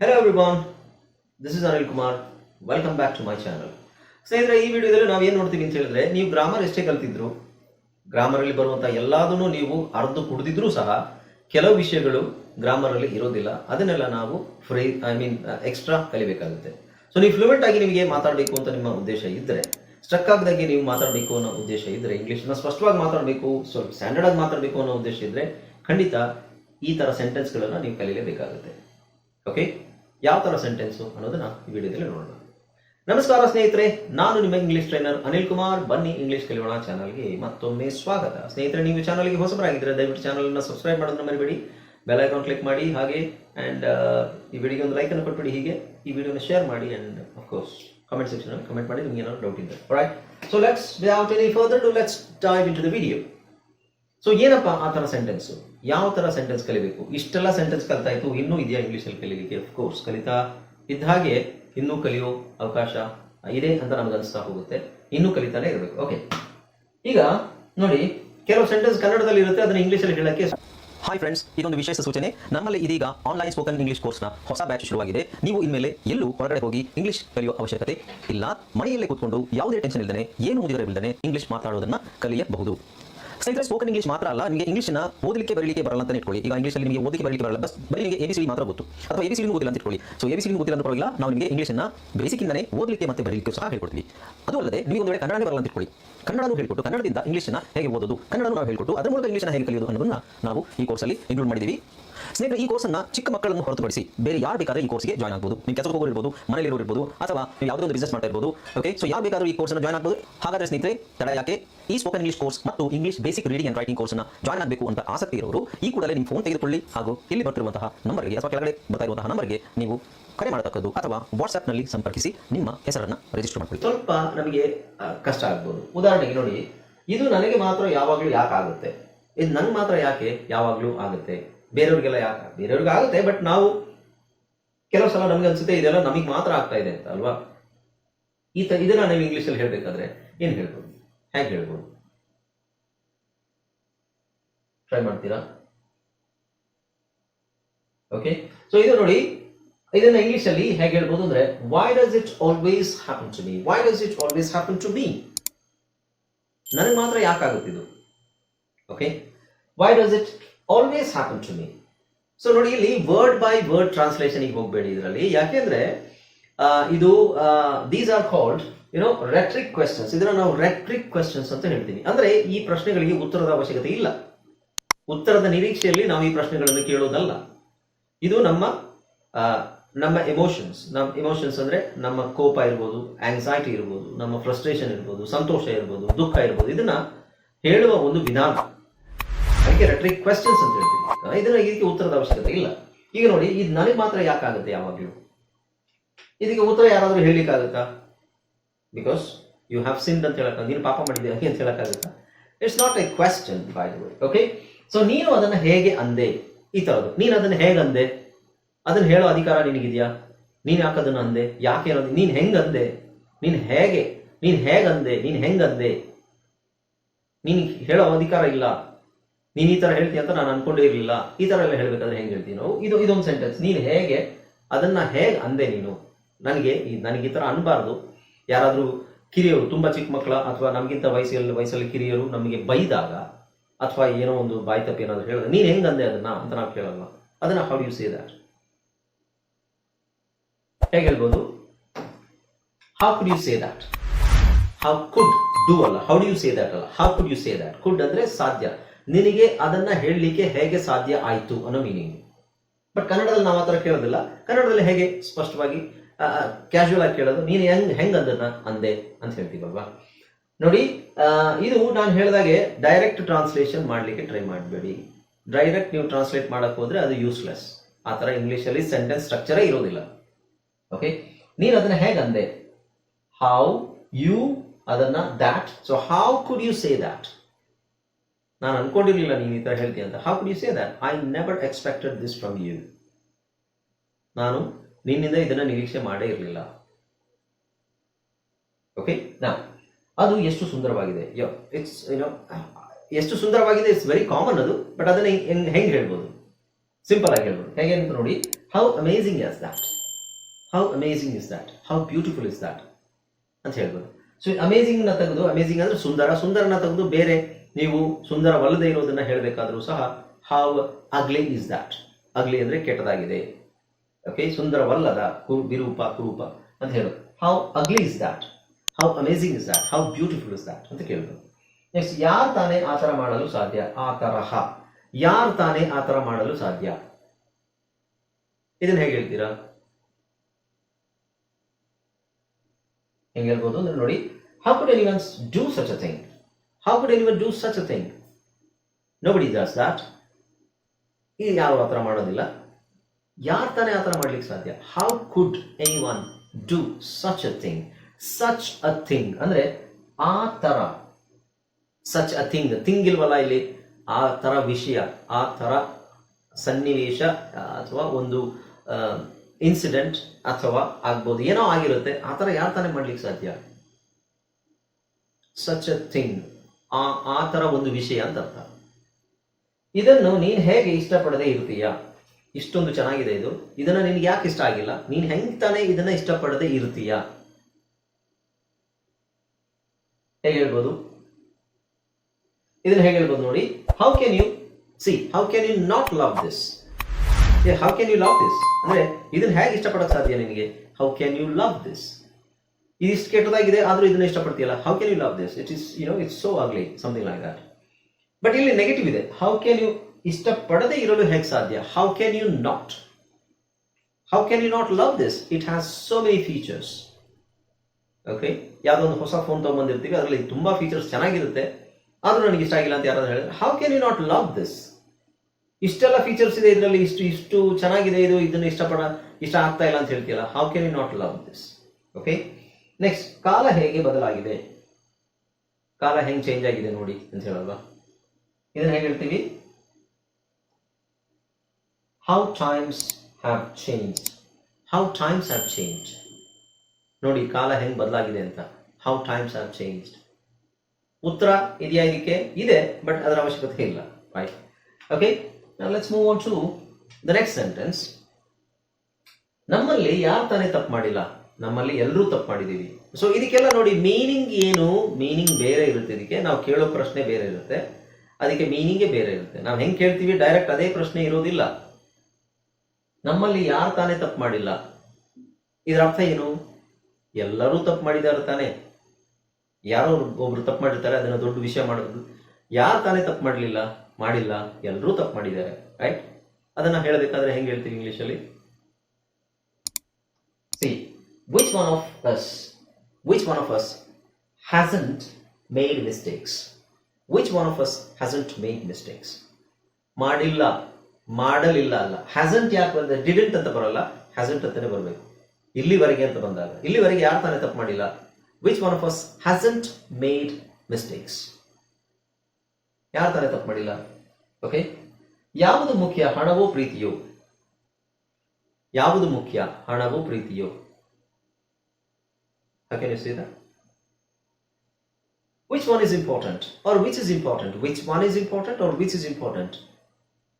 Hello everyone this is Anil Kumar welcome back to my channel ಸ್ನೇಹಿತರೆ, ಈ ವಿಡಿಯೋದಲ್ಲಿ ನಾವು ಏನು ನೋಡ್ತೀವಿ ಅಂತ ಹೇಳಿದ್ರೆ, ನೀವು ಗ್ರಾಮರ್ ಎಷ್ಟೇ ಕಲ್ತಿದ್ರು ಗ್ರಾಮರಲ್ಲಿ ಬರುವಂಥ ಎಲ್ಲದನ್ನು ನೀವು ಅರ್ಧ ಕುಡಿದಿದ್ರೂ ಸಹ ಕೆಲವು ವಿಷಯಗಳು ಗ್ರಾಮರಲ್ಲಿ ಇರೋದಿಲ್ಲ. ಅದನ್ನೆಲ್ಲ ನಾವು ಫ್ರೀ ಐ ಮೀನ್ ಎಕ್ಸ್ಟ್ರಾ ಕಲಿಬೇಕಾಗುತ್ತೆ. ಸೊ ನೀವು ಫ್ಲೂಯೆಂಟ್ ಆಗಿ ನಿಮಗೆ ಮಾತಾಡಬೇಕು ಅಂತ ನಿಮ್ಮ ಉದ್ದೇಶ ಇದ್ದರೆ ಸ್ಟ್ರಕ್ ಆಗದಾಗೆ ನೀವು ಮಾತಾಡಬೇಕು ಅನ್ನೋ ಉದ್ದೇಶ ಇದ್ದರೆ ಇಂಗ್ಲೀಷ್ನ ಸ್ಪಷ್ಟವಾಗಿ ಮಾತಾಡಬೇಕು, ಸ್ವಲ್ಪ ಸ್ಟ್ಯಾಂಡರ್ಡ್ ಆಗಿ ಮಾತಾಡಬೇಕು ಅನ್ನೋ ಉದ್ದೇಶ ಇದ್ದರೆ ಖಂಡಿತ ಈ ಥರ ಸೆಂಟೆನ್ಸ್ಗಳನ್ನು ನೀವು ಕಲಿಯಲೇಬೇಕಾಗುತ್ತೆ ಓಕೆ ಯಾವ ಥರ ಸೆಂಟೆನ್ಸು ಅನ್ನೋದನ್ನ ಈ ವಿಡಿಯೋದಲ್ಲಿ ನೋಡೋಣ. ನಮಸ್ಕಾರ ಸ್ನೇಹಿತರೆ, ನಾನು ನಿಮ್ಮ ಇಂಗ್ಲಿಷ್ ಟ್ರೈನರ್ ಅನಿಲ್ ಕುಮಾರ್. ಬನ್ನಿ ಇಂಗ್ಲಿಷ್ ಕಲಿಯೋಣ ಚಾನಲ್ಗೆ ಮತ್ತೊಮ್ಮೆ ಸ್ವಾಗತ. ಸ್ನೇಹಿತರೆ, ನೀವು ಚಾನಲ್ಗೆ ಹೊಸಬರಾಗಿದ್ದರೆ, ದಯವಿಟ್ಟು ಚಾನಲನ್ನು ಸಬ್ಸ್ಕ್ರೈಬ್ ಮಾಡೋದನ್ನ ಮರಿಬೇಡಿ. ಬೆಲ್ ಐಕಾನ್ ಕ್ಲಿಕ್ ಮಾಡಿ, ಹಾಗೆ ಆ್ಯಂಡ್ ಈ ವಿಡಿಯೋಗೆ ಒಂದು ಲೈಕನ್ನು ಕೊಟ್ಬಿಡಿ ಹೀಗೆ. ಈ ವಿಡಿಯೋನ ಶೇರ್ ಮಾಡಿ and of course comment section comment ಮಾಡಿ ನಿಮ್ಗೆ ಏನಾದ್ರು ಡೌಟ್ ಇದೆ right so let's without any further to let's time into the video so ಏನಪ್ಪ ಆ ಥರ ಸೆಂಟೆನ್ಸು ಯಾವ ಥರ ಸೆಂಟೆನ್ಸ್ ಕಲಿಬೇಕು? ಇಷ್ಟೆಲ್ಲ ಸೆಂಟೆನ್ಸ್ ಕಲಿತಾಯ್ತು ಇನ್ನೂ ಇದೆಯಾ ಇಂಗ್ಲೀಷಲ್ಲಿ ಕಲೀಲಿಕ್ಕೆ? ಕೋರ್ಸ್ ಕಲಿತಾ ಇದ್ದ ಹಾಗೆ ಇನ್ನೂ ಕಲಿಯೋ ಅವಕಾಶ ಇದೆ ಅಂತ ನಮ್ಗೆ ಅನಿಸ್ತಾ ಹೋಗುತ್ತೆ. ಇನ್ನೂ ಕಲಿತಾನೆ ಇರಬೇಕು. ಓಕೆ ಈಗ ನೋಡಿ, ಕೆಲವು ಸೆಂಟೆನ್ಸ್ ಕನ್ನಡದಲ್ಲಿ ಇರುತ್ತೆ, ಅದನ್ನ ಇಂಗ್ಲೀಷಲ್ಲಿ ಹೇಳಕ್ಕೆ ಹಾಯ್ ಫ್ರೆಂಡ್ಸ್ ಇದೊಂದು ವಿಶೇಷ ಸೂಚನೆ. ನಮ್ಮಲ್ಲಿ ಇದೀಗ ಆನ್ಲೈನ್ ಸ್ಪೋಕನ್ ಇಂಗ್ಲಿಷ್ ಕೋರ್ಸ್ನ ಹೊಸ ಬ್ಯಾಚ್ ಶುರುವಾಗಿದೆ. ನೀವು ಇನ್ಮೇಲೆ ಎಲ್ಲೂ ಹೊರಗಡೆ ಹೋಗಿ ಇಂಗ್ಲಿಷ್ ಕಲಿಯೋ ಅವಶ್ಯಕತೆ ಇಲ್ಲ. ಮನೆಯಲ್ಲೇ ಕೂತ್ಕೊಂಡು ಯಾವುದೇ ಟೆನ್ಷನ್ ಇಲ್ಲದೆ ಏನು ಮುಗಿದಿರಬಿಲ್ಲದೆ ಇಂಗ್ಲಿಷ್ ಮಾತಾಡೋದನ್ನ ಕಲಿಯಬಹುದು. ಸ್ನೇಹಿತರೆ ಸ್ಪೋಕನ್ ಇಂಗ್ಲಿಷ್ ಮಾತ್ರ ಅಲ್ಲ, ನಿಮಗೆ ಇಂಗ್ಲಿಷ್ನ ಓದಲಿಕ್ಕೆ, ಬರಲಿಕ್ಕೆ ಬರಲ್ಲ ಅಂತ ಇಟ್ಕೊಳ್ಳಿ. ಈಗ ಇಂಗ್ಲೀಷ್ ನಿಮಗೆ ಓದಲಿಕ್ಕೆ, ಬರಲಿಕ್ಕೆ ಬರಲ್ಲ. ಬಸ್ ಬರೀ ನಿಮಗೆ ಎ ಸಿ ಮಾತ್ರ ಗೊತ್ತು. ಅಥವಾ ಎ ಬಿ ಸಿ ಗೊತ್ತಿಲ್ಲ ಅಂತ ಇಟ್ಕೊಳ್ಳಿ. ಸೊ ಎ ಬಿ ಸಿ ಗೊತ್ತಿಲ್ಲ ಅಂತ ಪರವಾಗಿಲ್ಲ, ನಾವು ನಿಮಗೆ ಇಂಗ್ಲಿಷ್ನ ಬೇಸಿಕ್ಕಿಂದನೇ ಓದಲಿಕ್ಕೆ ಮತ್ತೆ ಬರಲಿಕ್ಕೆ ಸಹ ಹೇಳ್ಕೊಡ್ತೀವಿ. ಅದು ಅಲ್ಲದೆ, ನೀವು ಒಂದು ವೇಳೆ ಕನ್ನಡನೇ ಬರಲ್ಲ ಅಂತ ಇಟ್ಕೊಳ್ಳಿ. ಕನ್ನಡನೂ ಹೇಳ್ಕೊಟ್ಟು, ಕನ್ನಡದಿಂದ ಇಂಗ್ಲೀಷ್ನ ಹೇಗೆ ಓದೋದು, ಕನ್ನಡನೂ ನಾವು ಹೇಳ್ಕೊಟ್ಟು, ಅದರ ಮೂಲಕ ಇಂಗ್ಲಿಷ್ನ ಹೇಗೆ ಕಲಿಯೋದು ಅನ್ನೋದನ್ನ ನಾವು ಈ ಕೋರ್ಸಲ್ಲಿ ಇನ್ಕ್ಲೂಡ್ ಮಾಡಿದ್ದೀವಿ. ಸ್ನೇಹಿತರೆ, ಈ ಕೋರ್ಸನ್ನ ಚಿಕ್ಕ ಮಕ್ಕಳನ್ನು ಹೊರತುಪಡಿಸಿ ಬೇರೆ ಯಾರು ಬೇಕಾದ್ರೆ ಈ ಕೋರ್ಸ್ಗೆ ಜಾಯ್ನ್ ಆಗ್ಬೋದು. ನಿಮ್ಮ ಕೆಲಸಕ್ಕೆ ಹೋಗೋರು ಇರ್ಬೋದು ಮನೆಯಲ್ಲಿ ಇರ್ಬೋದು, ಅಥವಾ ನೀವು ಯಾವುದೋ ಒಂದು ಬಿಸ್ನೆಸ್ ಮಾಡ್ತಾ ಇರ್ಬೋದು ಓಕೆ ಸೊ ಯಾರು ಬೇಕಾದ್ರೂ ಈ ಕೋರ್ಸ್ನ ಜಾಯ್ನ್ ಆಗ್ಬೋದು. ಹಾಗಾದರೆ ಸ್ನೇಹಿತರೆ, ತಡ ಯಾಕೆ? ಈ ಸ್ಪೋಕನ್ ಇಂಗ್ಲಿಷ್ ಕೋರ್ಸ್ ಮತ್ತು English basic reading and writing ಕೋರ್ಸ್ನ ಜಾಯ್ನ್ ಆಗಬೇಕು ಅಂತ ಆಸಕ್ತಿ ಇರೋರು, ಈ ಕೂಡಲೇ ನಿಮ್ಮ ಫೋನ್ ತೆಗೆದುಕೊಳ್ಳಿ. ಹಾಗೂ ಇಲ್ಲಿ ಬರ್ತಿರುವಂತಹ ನಂಬರ್ಗೆ ಅಥವಾ ಕೆಳಗಡೆ ಬರ್ತಾ ಇರುವಂತಹ ನಂಬರ್ಗೆ ನೀವು ಕರೆ ಮಾಡತಕ್ಕದ್ದು ಅಥವಾ ವಾಟ್ಸ್ಆ್ಯಪ್ನಲ್ಲಿ ಸಂಪರ್ಕಿಸಿ ನಿಮ್ಮ ಹೆಸರನ್ನು ರಿಜಿಸ್ಟರ್ ಮಾಡ್ಕೊಳ್ಳಿ. ಸ್ವಲ್ಪ ನಮಗೆ ಕಷ್ಟ ಆಗ್ಬೋದು. ಉದಾಹರಣೆಗೆ ನೋಡಿ, ಇದು ನನಗೆ ಮಾತ್ರ ಯಾವಾಗಲೂ ಯಾಕೆ ಆಗುತ್ತೆ? ಇದು ನಂಗೆ ಮಾತ್ರ ಯಾಕೆ ಯಾವಾಗಲೂ ಆಗುತ್ತೆ? ಬೇರೆಯವ್ರಿಗೆಲ್ಲ ಯಾಕೆ? ಬೇರೆಯವ್ರಿಗೆ ಆಗುತ್ತೆ ಬಟ್ ನಾವು ಕೆಲವು ಸಲ ನಮ್ಗೆ ಅನ್ಸುತ್ತೆ, ಇದೆಲ್ಲ ನಮಗೆ ಮಾತ್ರ ಆಗ್ತಾ ಇದೆ ಅಂತ ಅಲ್ವಾ? ಈ ತ, ಇದನ್ನ ನೀವು ಇಂಗ್ಲೀಷಲ್ಲಿ ಹೇಳ್ಬೇಕಾದ್ರೆ ಏನು ಹೇಳ್ಬೋದು? ಹೇಗೆ ಹೇಳ್ಬೋದು? ಟ್ರೈ ಮಾಡ್ತೀರಾ? ಓಕೆ ಸೊ ಇದು ನೋಡಿ, ಇದನ್ನ ಇಂಗ್ಲಿಷ್ ಅಲ್ಲಿ ಹೇಗೆ ಹೇಳ್ಬೋದು ಅಂದ್ರೆ why does it always happen to me why does it always happen to me ನನಗೆ ಮಾತ್ರ ಯಾಕಾಗುತ್ತಿದ್ದು okay why does it always happen to me so ನೋಡಿ, ಇಲ್ಲಿ ವರ್ಡ್ ಬೈ ವರ್ಡ್ ಟ್ರಾನ್ಸ್ಲೇಷನ್ಗೆ ಹೋಗಬೇಡಿ ಇದರಲ್ಲಿ. ಯಾಕೆಂದ್ರೆ ಇದು these are called you know rhetoric questions ಇದನ್ನ ನಾವು ರೆಟ್ರಿಕ್ ಕ್ವೆಶನ್ಸ್ ಅಂತ ಹೇಳ್ತೀನಿ. ಅಂದ್ರೆ, ಈ ಪ್ರಶ್ನೆಗಳಿಗೆ ಉತ್ತರದ ಅವಶ್ಯಕತೆ ಇಲ್ಲ. ಉತ್ತರದ ನಿರೀಕ್ಷೆಯಲ್ಲಿ ನಾವು ಈ ಪ್ರಶ್ನೆಗಳನ್ನು ಕೇಳೋದಲ್ಲ. ಇದು ನಮ್ಮ ನಮ್ಮ ಎಮೋಷನ್ಸ್ ನಮ್ಮ ಎಮೋಷನ್ಸ್ ಅಂದ್ರೆ ನಮ್ಮ ಕೋಪ ಇರ್ಬೋದು ಆಂಗ್ಸೈಟಿ ಇರ್ಬೋದು, ನಮ್ಮ ಫ್ರಸ್ಟ್ರೇಷನ್ ಇರ್ಬೋದು, ಸಂತೋಷ ಇರ್ಬೋದು, ದುಃಖ ಇರ್ಬೋದು. ಇದನ್ನ ಹೇಳುವ ಒಂದು ವಿಧಾನ. ಅದಕ್ಕೆ ರೆಟ್ರಿಕ್ ಕ್ವೆಶನ್ಸ್ ಅಂತ ಹೇಳ್ತೀನಿ ಇದನ್ನ ಇದಕ್ಕೆ ಉತ್ತರದ ಅವಶ್ಯಕತೆ ಇಲ್ಲ. ಈಗ ನೋಡಿ, ಇದು ನನಗೆ ಮಾತ್ರ ಯಾಕಾಗುತ್ತೆ ಯಾವಾಗಲೂ? ಇದಕ್ಕೆ ಉತ್ತರ ಯಾರಾದರೂ ಹೇಳಲಿಕ್ಕಾಗುತ್ತಾ? ಬಿಕಾಸ್ ಯು ಹ್ಯಾವ್ ಸಿನ್ ಅಂತ ಹೇಳಕ್ಕ ನೀನು ಪಾಪ ಮಾಡಿದ್ದೆ ಅಂತ ಹೇಳಕ್ಕಾಗುತ್ತಾ it's not a question by the way okay so ನೀನು ಅದನ್ನ ಹೇಗೆ ಅಂದೆ? ಈ ಥರದ್ದು ನೀನು ಅದನ್ನ ಹೇಗೆ ಅಂದೆ? ಅದನ್ನ ಹೇಳೋ ಅಧಿಕಾರ ನಿನಗಿದೆಯಾ? ನೀನ್ ಯಾಕೆ ಅದನ್ನ ಅಂದೆ? ಯಾಕೆ ಅನ್ನೋದು? ನೀನ್ ಹೆಂಗೆ ಅಂದೆ? ನೀನ್ ಹೇಗೆ? ನೀನ್ ಹೇಗಂದೆ ನೀನ್ ಹೆಂಗಂದೆ ನೀನ್ ಹೇಳೋ ಅಧಿಕಾರ ಇಲ್ಲ. ನೀನ್ ಈ ತರ ಹೇಳ್ತೀಯ ಅಂತ ನಾನು ಅನ್ಕೊಂಡೇ ಇರಲಿಲ್ಲ. ಈ ತರ ಎಲ್ಲ ಹೇಳ್ಬೇಕಾದ್ರೆ ಹೆಂಗ್ ಹೇಳ್ತೀವಿ ನಾವು? ಇದು, ಇದೊಂದು ಸೆಂಟೆನ್ಸ್ ನೀನ್ ಹೇಗೆ ಅದನ್ನ ಹೇಗ್ ಅಂದೆ ನೀನು? ನನಗೆ ನನಗೆ ಈ ತರ ಅನ್ಬಾರ್ದು. ಯಾರಾದ್ರೂ ಕಿರಿಯರು, ತುಂಬಾ ಚಿಕ್ಕ ಮಕ್ಕಳ ಅಥವಾ ನಮಗಿಂತ ವಯಸ್ಸಲ್ಲಿ ವಯಸ್ಸಲ್ಲಿ ಕಿರಿಯರು ನಮಗೆ ಬೈದಾಗ ಅಥವಾ ಏನೋ ಒಂದು ಬಾಯಿ ತಪ್ಪಿ ಏನಾದ್ರು ಹೇಳಿದ್ರೆ ನೀನ್ ಹೆಂಗ್ ಅಂದೆ ಅದನ್ನ ಅಂತ ನಾವು ಕೇಳಲ್ಲ. ಅದನ್ನ ಹೌ ಯು ಸೇ ದಟ್ ಹೇಗೆ ಹೇಳ್ಬೋದು? How could you say that how could do ಅಲ್ಲ. How do you say that ಅಲ್ಲ? How could you say that could ಅಂದ್ರೆ ಸಾಧ್ಯ. ನಿನಗೆ ಅದನ್ನ ಹೇಳಲಿಕ್ಕೆ ಹೇಗೆ ಸಾಧ್ಯ ಆಯ್ತು ಅನ್ನೋ ಮೀನಿಂಗ್ ಬಟ್ ಕನ್ನಡದಲ್ಲಿ ನಾವು ಆತರ ಕೇಳೋದಿಲ್ಲ. ಕನ್ನಡದಲ್ಲಿ ಹೇಗೆ? ಸ್ಪಷ್ಟವಾಗಿ ಕ್ಯಾಶುವಲ್ ಆಗಿ ಕೇಳೋದು, ನೀನು ಹೆಂಗ್ ಹೆಂಗ್ ಅದನ್ನ ಅಂದೆ ಅಂತ ಹೇಳ್ತೀವಲ್ವಾ? ನೋಡಿ ಇದು ನಾನು ಹೇಳಿದಾಗೆ ಡೈರೆಕ್ಟ್ ಟ್ರಾನ್ಸ್ಲೇಷನ್ ಮಾಡ್ಲಿಕ್ಕೆ ಟ್ರೈ ಮಾಡಬೇಡಿ. ಡೈರೆಕ್ಟ್ ನೀವು ಟ್ರಾನ್ಸ್ಲೇಟ್ ಮಾಡಕ್ ಹೋದ್ರೆ ಅದು ಯೂಸ್ಲೆಸ್ ಆ ಥರ ಅಲ್ಲಿ ಸೆಂಟೆನ್ಸ್ ಸ್ಟ್ರಕ್ಚರೇ ಇರೋದಿಲ್ಲ. ಓಕೆ ನೀನು ಅದನ್ನ ಹೇಗ್ ಅಂದೆ? ಹೌ ಯು ಅದನ್ನ that so how could you say that ನಾನು ಅನ್ಕೊಂಡಿರ್ಲಿಲ್ಲ ನೀನು ಈ ಥರ ಹೇಳ್ತೀಯ ಅಂತ. How could you say that I never expected this from you ನಾನು ನಿನ್ನಿಂದ ಇದನ್ನ ನಿರೀಕ್ಷೆ ಮಾಡೇ ಇರಲಿಲ್ಲ. ಓಕೆ ನಾ ಅದು ಎಷ್ಟು ಸುಂದರವಾಗಿದೆ. ಯೋ ಇಟ್ಸ್ ಯುನೋ ಎಷ್ಟು ಸುಂದರವಾಗಿದೆ ಇಟ್ಸ್ ವೆರಿ ಕಾಮನ್ ಅದು ಬಟ್ ಅದನ್ನ ಹೆಂಗ್ ಹೇಳ್ಬೋದು? ಸಿಂಪಲ್ ಆಗಿ ಹೇಳ್ಬೋದು. ಹೇಗೆ ಅಂತ ನೋಡಿ how amazing is that how amazing is that how beautiful is that ಅಂತ ಹೇಳ್ಬೋದು. ಸೊ ಅಮೇಝಿಂಗ್ನ ತೆಗೆದು ಅಮೇಸಿಂಗ್ ಅಂದ್ರೆ ಸುಂದರ, ಸುಂದರನ ತೆಗೆದು ಬೇರೆ ನೀವು ಸುಂದರವಲ್ಲದೆ ಇರೋದನ್ನ ಹೇಳಬೇಕಾದರೂ ಸಹ ಹಾವ್ ಅಗ್ಲಿ ಇಸ್ ದಟ್ ಅಗ್ಲಿ ಅಂದ್ರೆ ಕೆಟ್ಟದಾಗಿದೆ. ಓಕೆ ಸುಂದರವಲ್ಲದ, ಕು, ವಿರೂಪ, ಕುರೂಪ ಅಂತ ಹೇಳೋದು how ugly is that how amazing is that how beautiful is that ಅಂತ ಕೇಳೋದು ನೆಕ್ಸ್ಟ್ ಯಾರು ತಾನೇ ಆ ಥರ ಮಾಡಲು ಸಾಧ್ಯ? ಆ ತರಹ. ಯಾರು ತಾನೇ ಆ ಮಾಡಲು ಸಾಧ್ಯ? ಇದನ್ನ ಹೇಗೆ ಹೇಳ್ತೀರಾ? ಹೆಂಗೆ ಹೇಳ್ಬೋದು ಅಂದ್ರೆ ನೋಡಿ how could anyone do such a thing how could anyone do such a thing nobody does that ಇದು ಯಾರು ಆ ಥರ ಮಾಡೋದಿಲ್ಲ? ಯಾರು ತಾನೇ ಆ ಥರ ಮಾಡ್ಲಿಕ್ಕೆ ಸಾಧ್ಯ? How could anyone do such a thing such a thing ಅಂದರೆ ಆ ಥರ. ಸಚ್ ಅ ಥಿಂಗ್ ಥಿಂಗ್ ಇಲ್ವಲ್ಲ ಇಲ್ಲಿ? ಆ ಥರ ವಿಷಯ, ಆ ಥರ ಸನ್ನಿವೇಶ, ಅಥವಾ ಒಂದು ಇನ್ಸಿಡೆಂಟ್ ಅಥವಾ ಆಗ್ಬೋದು. ಏನೋ ಆಗಿರುತ್ತೆ. ಆ ಥರ ಯಾರು ತಾನೇ ಮಾಡ್ಲಿಕ್ಕೆ ಸಾಧ್ಯ? ಸಚ್ ಅ ಥಿಂಗ್ ಆ ಆ ಥರ ಒಂದು ವಿಷಯ ಅಂತ ಅರ್ಥ ಇದನ್ನು ನೀನು ಹೇಗೆ ಇಷ್ಟಪಡದೆ ಇರ್ತೀಯ? ಇಷ್ಟೊಂದು ಚೆನ್ನಾಗಿದೆ ಇದು. ಇದನ್ನ ನಿನ್ಗೆ ಯಾಕೆ ಇಷ್ಟ ಆಗಿಲ್ಲ? ನೀನು ಹೆಂಗ್ ತಾನೇ ಇದನ್ನ ಇಷ್ಟಪಡದೆ ಇರ್ತೀಯ? ಹೇಗೆ ಹೇಳ್ಬೋದು? ಇದನ್ನ ಹೇಗೆ ಹೇಳ್ಬೋದು ನೋಡಿ. How can you see how can you not love this how can you love this ಅಂದ್ರೆ ಇದನ್ನ ಹೇಗೆ ಇಷ್ಟಪಡಕ್ ಸಾಧ್ಯ ನಿನಗೆ? How can you love this ಇದಿಷ್ಟು ಕೆಟ್ಟದಾಗಿದೆ, ಆದ್ರೂ ಇದನ್ನ ಇಷ್ಟಪಡ್ತೀಯಲ್ಲ? How can you love this it is you know it's so ugly something like that but ಇಲ್ಲಿ ನೆಗೆಟಿವ್ ಇದೆ. ಹೌ ಕ್ಯಾನ್ ಯು ಇಷ್ಟಪಡದೆ ಇರಲು ಹೇಗೆ ಸಾಧ್ಯ? How can you not how can you not love this it has so many features okay ಯಾವುದೋ ಒಂದು ಹೊಸ phone ತೊಗೊಂಬಂದಿರ್ತೀವಿ, ಅದರಲ್ಲಿ ತುಂಬಾ ಫೀಚರ್ಸ್ ಚೆನ್ನಾಗಿರುತ್ತೆ. ಆದರೂ ನನಗೆ ಇಷ್ಟ ಆಗಿಲ್ಲ ಅಂತ ಯಾರಾದ್ರೂ ಹೇಳಿದ್ರೆ how can you not love this ಇಷ್ಟೆಲ್ಲ ಫೀಚರ್ಸ್ ಇದೆ, ಇದರಲ್ಲಿ ಇಷ್ಟು ಇಷ್ಟು ಚೆನ್ನಾಗಿದೆ, ಇದು, ಇದನ್ನು ಇಷ್ಟಪಡ, ಇಷ್ಟ ಆಗ್ತಾ ಇಲ್ಲ ಅಂತ ಹೇಳ್ತೀಯಲ್ಲ how can you not love this okay next ಕಾಲ ಹೇಗೆ ಬದಲಾಗಿದೆ? ಕಾಲ ಹೆಂಗ್ ಚೇಂಜ್ ಆಗಿದೆ ನೋಡಿ ಅಂತ ಹೇಳಲ್ವಾ? ಇದನ್ನ ಹೇಗೆ ಹೇಳ್ತೀವಿ? How times have change how times have change ನೋಡಿ, ಕಾಲ ಹೆಂಗ್ ಬದಲಾಗಿದೆ ಅಂತ. ಹೌ ಟೈಮ್ಸ್ ಹ್ಯಾವ್ ಚೇಂಜ್ ಉತ್ತರ ಇದೆಯಾ ಇದಕ್ಕೆ ಇದೆ ಬಟ್ ಅದರ ಅವಶ್ಯಕತೆ ಇಲ್ಲ. Right okay let's move on to the next sentence ನಮ್ಮಲ್ಲಿ ಯಾರು ತಾನೇ ತಪ್ಪು ಮಾಡಿಲ್ಲ? ನಮ್ಮಲ್ಲಿ ಎಲ್ಲರೂ ತಪ್ಪು ಮಾಡಿದ್ದೀವಿ ಸೊ ಇದಕ್ಕೆಲ್ಲ ನೋಡಿ ಮೀನಿಂಗ್ ಏನು? ಮೀನಿಂಗ್ ಬೇರೆ ಇರುತ್ತೆ ಇದಕ್ಕೆ. ನಾವು ಕೇಳೋ ಪ್ರಶ್ನೆ ಬೇರೆ ಇರುತ್ತೆ. ಅದಕ್ಕೆ ಮೀನಿಂಗೇ ಬೇರೆ ಇರುತ್ತೆ. ನಾವು ಹೆಂಗೆ ಕೇಳ್ತೀವಿ? ಡೈರೆಕ್ಟ್ ಅದೇ ಪ್ರಶ್ನೆ ಇರೋದಿಲ್ಲ. ನಮ್ಮಲ್ಲಿ ಯಾರು ತಾನೇ ತಪ್ಪು ಮಾಡಿಲ್ಲ? ಇದರ ಅರ್ಥ ಏನು? ಎಲ್ಲರೂ ತಪ್ಪು ಮಾಡಿದ್ದಾರೆ ತಾನೇ. ಯಾರೋ ಒಬ್ರು ತಪ್ಪು ಮಾಡಿರ್ತಾರೆ, ಅದನ್ನು ದೊಡ್ಡ ವಿಷಯ ಮಾಡೋದು. ಯಾರು ತಾನೇ ತಪ್ಪು ಮಾಡಲಿಲ್ಲ? ಮಾಡಿಲ್ಲ. ಎಲ್ಲರೂ ತಪ್ಪು ಮಾಡಿದ್ದಾರೆ. ರೈಟ್ ಅದನ್ನ ಹೇಳಬೇಕಾದ್ರೆ ಹೆಂಗೆ ಹೇಳ್ತೀವಿ ಇಂಗ್ಲೀಷಲ್ಲಿ which one of us which one of us hasn't made mistakes which one of us hasn't made mistakes ಮಾಡಿಲ್ಲ, ಮಾಡಲಿಲ್ಲ ಅಲ್ಲ. ಹ್ಯಾಸಂಟ್ ಯಾಕೆ ಬಂದ? ಡಿಡೆಂಟ್ ಅಂತ ಬರಲ್ಲ. ಹ್ಯಾಸಂಟ್ ಅಂತಾನೆ ಬರಬೇಕು. ಇಲ್ಲಿವರೆಗೆ ಅಂತ ಬಂದಾಗ, ಇಲ್ಲಿವರೆಗೆ ಯಾರು ತಾನೇ ತಪ್ಪು ಮಾಡಿಲ್ಲ? Which one of us hasn't made mistakes ಯಾರು ತಾನೇ ತಪ್ಪು ಮಾಡಿಲ್ಲ? ಓಕೆ ಯಾವುದು ಮುಖ್ಯ? ಹಣವೋ ಪ್ರೀತಿಯೋ? ಯಾವುದು ಮುಖ್ಯ? ಹಣವೋ ಪ್ರೀತಿಯೋ? ಹಾಗೆ that? Which one is important? Or which is important? Which one is important or which is important?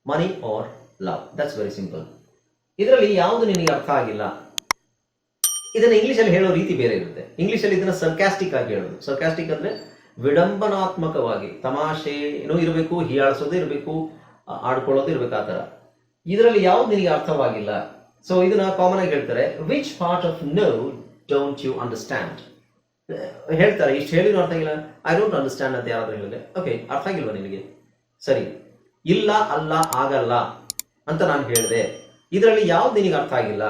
Money or love? That's very simple. ಇದರಲ್ಲಿ ಯಾವುದು ನಿನಗೆ ಅರ್ಥ ಆಗಿಲ್ಲ ಇದನ್ನ ಇಂಗ್ಲಿಷಲ್ಲಿ ಹೇಳೋ ರೀತಿ ಬೇರೆ ಇರುತ್ತೆ ಇಂಗ್ಲಿಷಲ್ಲಿ ಇದನ್ನ ಸರ್ಕ್ಯಾಸ್ಟಿಕ್ ಆಗಿ ಹೇಳೋದು ಸರ್ಕ್ಯಾಸ್ಟಿಕ್ ಅಂದ್ರೆ ವಿಡಂಬನಾತ್ಮಕವಾಗಿ ತಮಾಷೆನೂ ಇರಬೇಕು, ಹೀಯಾಳಿಸೋದು ಇರಬೇಕು ಆಡ್ಕೊಳ್ಳೋದು ಇರಬೇಕು ಆ ಥರ ಇದರಲ್ಲಿ ಯಾವ್ದು ನಿನಗೆ ಅರ್ಥವಾಗಿಲ್ಲ ಸೊ ಇದನ್ನ ಕಾಮನ್ ಆಗಿ ಹೇಳ್ತಾರೆ which part of no don't you understand ಹೇಳ್ತಾರೆ, ಇಷ್ಟು ಹೇಳಿದ್ರು ಅರ್ಥ ಆಗಿಲ್ಲ. ಐ ಡೋಂಟ್ ಅಂಡರ್ಸ್ಟ್ಯಾಂಡ್ ಅಂತ ಯಾರಾದರೂ ಹೇಳಿದ್ರೆ ಓಕೆ ಅರ್ಥ ಆಗಿಲ್ವಾ ನಿನಗೆ? ಸರಿ. ಇಲ್ಲ, ಅಲ್ಲ, ಆಗಲ್ಲ ಅಂತ ನಾನು ಹೇಳಿದೆ. ಇದರಲ್ಲಿ ಯಾವ್ದು ನಿನಗೆ ಅರ್ಥ ಆಗಿಲ್ಲ?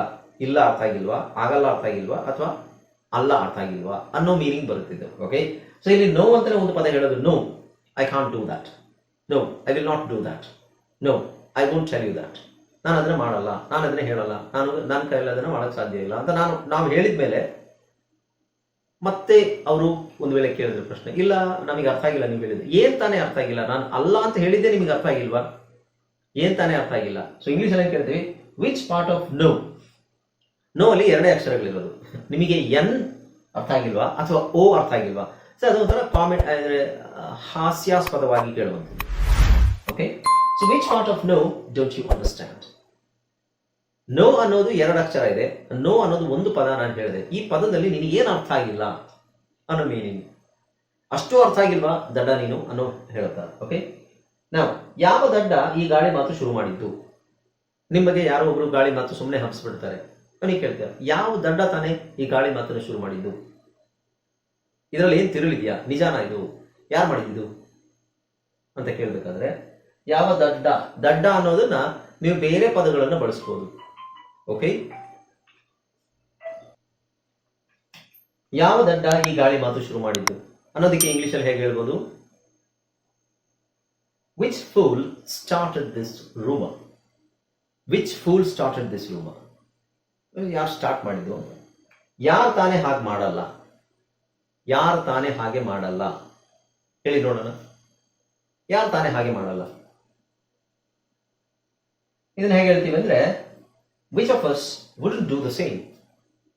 ಇಲ್ಲ ಅರ್ಥ ಆಗಿಲ್ವಾ? ಆಗಲ್ಲ ಅರ್ಥ ಆಗಿಲ್ವಾ? ಅಥವಾ ಅಲ್ಲ ಅರ್ಥ ಆಗಿಲ್ವಾ? ಅನ್ನೋ ಮೀನಿಂಗ್ ಬರುತ್ತಿದ್ದು ಓಕೆ ಸೊ ಇಲ್ಲಿ ನೋ ಅಂತಲೇ ಒಂದು ಪದ ಹೇಳೋದು no I can't do that no I will not do that no I won't tell you that ನಾನು ಅದನ್ನ ಮಾಡಲ್ಲ ನಾನು ಅದನ್ನ ಹೇಳಲ್ಲ, ನಾನು ನನ್ನ ಕೈಯಲ್ಲಿ ಅದನ್ನ ಮಾಡಕ್ ಸಾಧ್ಯ ಇಲ್ಲ ಅಂತ ನಾನು, ನಾವು ಹೇಳಿದ ಮೇಲೆ ಮತ್ತೆ ಅವರು ಒಂದು ವೇಳೆ ಕೇಳಿದ್ರು ಪ್ರಶ್ನೆ, ಇಲ್ಲ, ನಮಗೆ ಅರ್ಥ ಆಗಿಲ್ಲ ನೀವು ಹೇಳಿದ್ರೆ ಏನ್ ತಾನೇ ಅರ್ಥ ಆಗಿಲ್ಲ? ನಾನು ಅಲ್ಲ ಅಂತ ಹೇಳಿದ್ದೆ ನಿಮಗೆ ಅರ್ಥ ಆಗಿಲ್ವಾ? ಏನ್ ತಾನೇ ಅರ್ಥ ಆಗಿಲ್ಲ? ಸೊ ಇಂಗ್ಲಿಷ್ ಅಲ್ಲಿ ಕೇಳ್ತೀವಿ? Which part of no no ಅಲ್ಲಿ ಎರಡೇ ಅಕ್ಷರಗಳಿರೋದು. ನಿಮಗೆ ಎನ್ ಅರ್ಥ ಆಗಿಲ್ವಾ? ಅಥವಾ ಓ ಅರ್ಥ ಆಗಿಲ್ವಾ? ಸೊ ಅದು ಒಂಥರ ಕಾಮೆಂಟ್ ಅಂದ್ರೆ, ಹಾಸ್ಯಾಸ್ಪದವಾಗಿ ಕೇಳುವಂಥದ್ದು. Okay so which part of no don't you understand no ಅನ್ನೋದು ಎರಡು ಅಕ್ಷರ ಇದೆ, ನೋ ಅನ್ನೋದು ಒಂದು ಪದ ನಾನು ಹೇಳಿದೆ. ಈ ಪದದಲ್ಲಿ ನಿನಗೆ ಏನು ಅರ್ಥ ಆಗಿಲ್ಲ ಅನ್ನೋ ಮೀನಿಂಗ್ ಅಷ್ಟು ಅರ್ಥ ಆಗಿಲ್ವಾ ದಡ್ಡ ನೀನು ಅನ್ನೋ ಹೇಳ್ತಾರೆ ಓಕೆ ನಾವು ಯಾವ ದಡ್ಡ ಈ ಗಾಳಿ ಮಾತು ಶುರು ಮಾಡಿದ್ದು? ನಿಮ್ಮ ಬಗ್ಗೆ ಯಾರೋ ಒಬ್ರು ಗಾಳಿ ಮಾತು ಸುಮ್ಮನೆ ಹಬ್ಸ್ಬಿಡ್ತಾರೆ. ಅವನಿಗೆ ಕೇಳ್ತಾರೆ ಯಾವ ದಡ್ಡ ತಾನೇ ಈ ಗಾಳಿ ಮಾತನ್ನು ಶುರು ಮಾಡಿದ್ದು? ಇದರಲ್ಲಿ ಏನು ತಿರುಳಿದ್ಯಾ? ನಿಜಾನ ಇದು? ಯಾರು ಮಾಡಿದ್ದು? ಅಂತ ಕೇಳಬೇಕಾದ್ರೆ, ಯಾವ ದಡ್ಡ ದಡ್ಡ ಅನ್ನೋದನ್ನ ನೀವು ಬೇರೆ ಪದಗಳನ್ನು ಬಳಸ್ಬೋದು. ಓಕೆ ಯಾವ ದಂಡ ಈ ಗಾಳಿ ಮಾತು ಶುರು ಮಾಡಿದ್ದು? ಅನ್ನೋದಕ್ಕೆ ಇಂಗ್ಲಿಷ್ ಅಲ್ಲಿ ಹೇಗೆ ಹೇಳ್ಬೋದು? Which fool started this rumour which fool started this rumour ಯಾರು ಸ್ಟಾರ್ಟ್ ಮಾಡಿದ್ದು? ಯಾರು ತಾನೇ ಹಾಗೆ ಮಾಡಲ್ಲ? ಯಾರು ತಾನೇ ಹಾಗೆ ಮಾಡಲ್ಲ? ಹೇಳಿ ನೋಡೋಣ. ಯಾರು ತಾನೇ ಹಾಗೆ ಮಾಡಲ್ಲ? ಇದನ್ನ ಹೇಗೆ ಹೇಳ್ತೀವಿ ಅಂದ್ರೆ which of us wouldn't do the same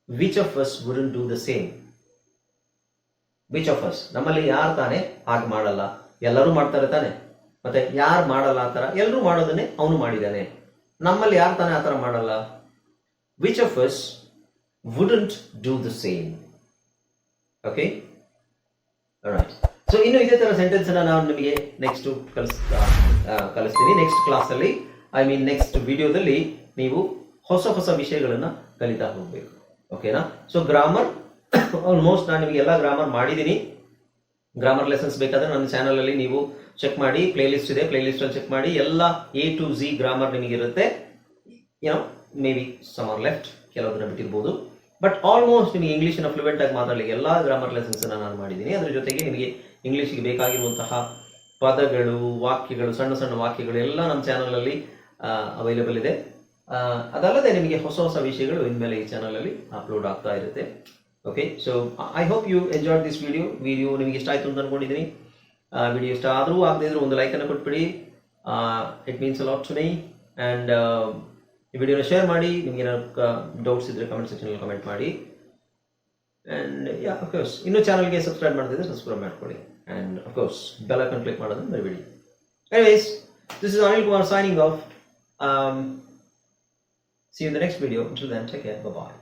Which of us wouldn't do the same which of us ನಮ್ಮಲ್ಲಿ ಯಾರು ತಾನೇ ಹಾಗೆ ಮಾಡಲ್ಲ? ಎಲ್ಲರೂ ಮಾಡ್ತಾರೆ ತಾನೆ. ಮತ್ತೆ ಯಾರು ಮಾಡಲ್ಲ ಆ ಥರ? ಎಲ್ಲರೂ ಮಾಡೋದನ್ನೇ ಅವನು ಮಾಡಿದ್ದಾನೆ. ನಮ್ಮಲ್ಲಿ ಯಾರು ತಾನೇ ಆ ಥರ ಮಾಡಲ್ಲ? Which of us wouldn't do the same okay so ಇನ್ನು ಇದೇ ಥರ ಸೆಂಟೆನ್ಸ್ ನಾನು ನಿಮಗೆ ನೆಕ್ಸ್ಟ್ ಕಲಿಸ್ತಾ ಕಲಿಸ್ತೀನಿ. ನೆಕ್ಸ್ಟ್ ಕ್ಲಾಸಲ್ಲಿ ಐ ಮೀನ್ ನೆಕ್ಸ್ಟ್ ವಿಡಿಯೋದಲ್ಲಿ ನೀವು ಹೊಸ ಹೊಸ ವಿಷಯಗಳನ್ನು ಕಲಿತಾ ಹೋಗಬೇಕು. ಓಕೆನಾ ಸೊ ಗ್ರಾಮರ್ ಆಲ್ಮೋಸ್ಟ್ ನಾನು ನಿಮಗೆ ಎಲ್ಲ ಗ್ರಾಮರ್ ಮಾಡಿದ್ದೀನಿ ಗ್ರಾಮರ್ ಲೆಸನ್ಸ್ ಬೇಕಾದರೆ ನನ್ನ ಚಾನಲಲ್ಲಿ ನೀವು ಚೆಕ್ ಮಾಡಿ ಪ್ಲೇ ಲಿಸ್ಟ್ ಇದೆ ಪ್ಲೇ ಲಿಸ್ಟ್ ಅಲ್ಲಿ ಚೆಕ್ ಮಾಡಿ, ಎಲ್ಲ ಎ ಟು ಜಿ ಗ್ರಾಮರ್ ನಿಮಗೆ ಇರುತ್ತೆ ಏನೋ maybe some are left ಕೆಲವೊಂದನ್ನ ಬಿಟ್ಟಿರ್ಬೋದು. ಬಟ್ ಆಲ್ಮೋಸ್ಟ್ ನಿಮಗೆ ಇಂಗ್ಲೀಷಿನ ಫ್ಲೂಯೆಂಟ್ ಆಗಿ ಮಾತಾಡಲಿಕ್ಕೆ ಎಲ್ಲ ಗ್ರಾಮರ್ ಲೆಸನ್ಸ್ ನಾನು ಮಾಡಿದ್ದೀನಿ ಅದ್ರ ಜೊತೆಗೆ ನಿಮಗೆ ಇಂಗ್ಲೀಷಿಗೆ ಬೇಕಾಗಿರುವಂತಹ ಪದಗಳು, ವಾಕ್ಯಗಳು, ಸಣ್ಣ ಸಣ್ಣ ವಾಕ್ಯಗಳು ಎಲ್ಲ ನಮ್ಮ ಚಾನಲಲ್ಲಿ ಅವೈಲೇಬಲ್ ಇದೆ. ಅದಲ್ಲದೆ ನಿಮಗೆ ಹೊಸ ಹೊಸ ವಿಷಯಗಳು ಇನ್ಮೇಲೆ ಈ ಚಾನಲಲ್ಲಿ ಅಪ್ಲೋಡ್ ಆಗ್ತಾ ಇರುತ್ತೆ. Okay so I hope you enjoy this video video ನಿಮಗೆ ಇಷ್ಟ ಆಯಿತು ಅಂತ ಅನ್ಕೊಂಡಿದ್ದೀನಿ ವಿಡಿಯೋ ಇಷ್ಟ ಆದರೂ ಆಗದೇ ಇದ್ರೂ ಒಂದು ಲೈಕನ್ನು ಕೊಟ್ಬಿಡಿ. It means lot to my and ಈ ವಿಡಿಯೋನ ಶೇರ್ ಮಾಡಿ. ನಿಮ್ಗೆ ಏನಾದ್ರು ಡೌಟ್ಸ್ ಇದ್ದರೆ ಕಮೆಂಟ್ ಸೆಕ್ಷನಲ್ಲಿ ಕಮೆಂಟ್ ಮಾಡಿ. ಆ್ಯಂಡ್ ಯಾ ಅಫ್ಕೋರ್ಸ್ ಇನ್ನೂ ಚಾನಲ್ಗೆ ಸಬ್ಸ್ಕ್ರೈಬ್ ಮಾಡ್ತಿದ್ರೆ ಸಬ್ಸ್ಕ್ರೈಬ್ ಮಾಡ್ಕೊಳ್ಳಿ. And of course bell icon click ಮಾಡೋದನ್ನು ಮರಿಬೇಡಿ. Anyways this is Anil Kumar signing off See you in the next video. Until then, take care. Bye-bye.